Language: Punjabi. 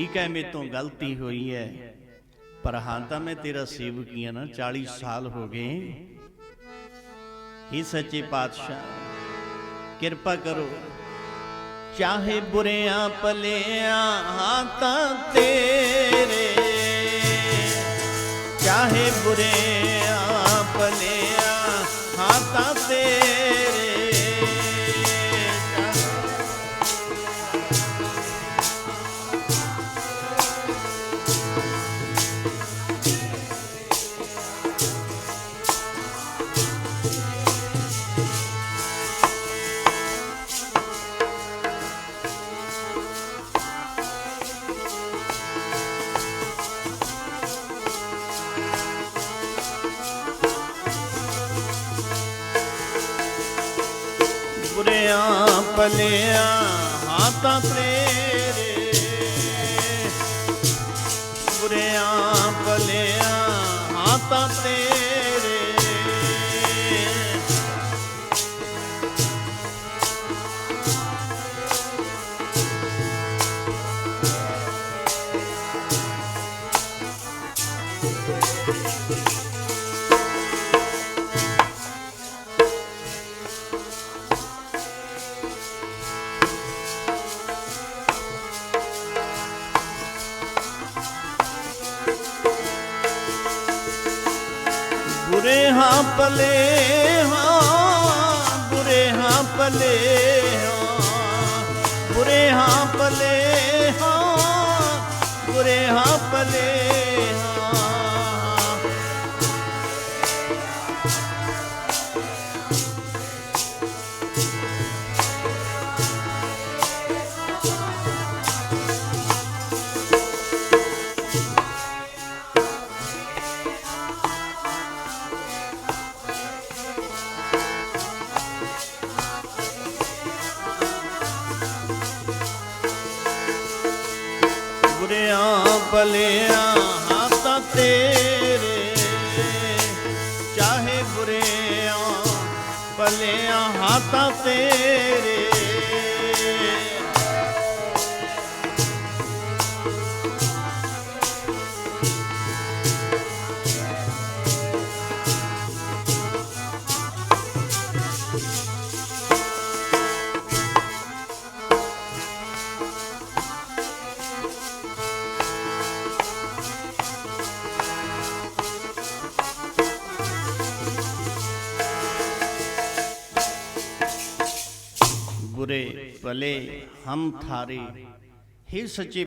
ਠੀਕ ਹੈ ਮੇਰੇ ਤੋਂ ਗਲਤੀ ਹੋਈ ਹੈ? ਪਰ ਹਾਂ ਤਾਂ ਮੈਂ ਤੇਰਾ ਸੇਵਕ ਹੀ ਹਾਂ ਨਾ 40 ਸਾਲ ਹੋ ਗਏ। ਹੀ ਸੱਚੇ ਪਾਤਸ਼ਾਹ, ਕਿਰਪਾ ਕਰੋ। ਚਾਹੇ ਬੁਰਿਆਂ ਭਲਿਆਂ ਹਾਂ ਤਾਂ ਤੇਰੇ। ਚਾਹੇ ਬੁਰਿਆਂ ਭਲਿਆਂ ਤਾਂ ਤੇਰੇ। ਬੁਰਿਆਂ ਭਲਿਆਂ ਹਾਂ ਤਾਂ ਤੇਰੇ। ਬੁਰਿਆਂ ਭਲਿਆਂ ਹਾਂ ਤਾਂ ਤੇਰੇ। ਬੁਰੇ ਹਾਂ ਭਲੇ ਹਾਂ, ਬੁਰੇ ਹਾਂ ਭਲੇ ਹਾਂ। ਬੁਰੇ ਹਾਂ ਭਲੇ ਹਾਂ, ਬੁਰੇ ਹਾਂ ਭਲੇ ਬੁਰਿਆਂ ਭਲਿਆਂ ਹੱਥਾਂ ਤੇਰੇ। ਚਾਹੇ ਬੁਰਿਆਂ ਭਲਿਆਂ ਹੱਥਾਂ ਤੇਰੇ। बुरे भले हम थारे हे सच्चे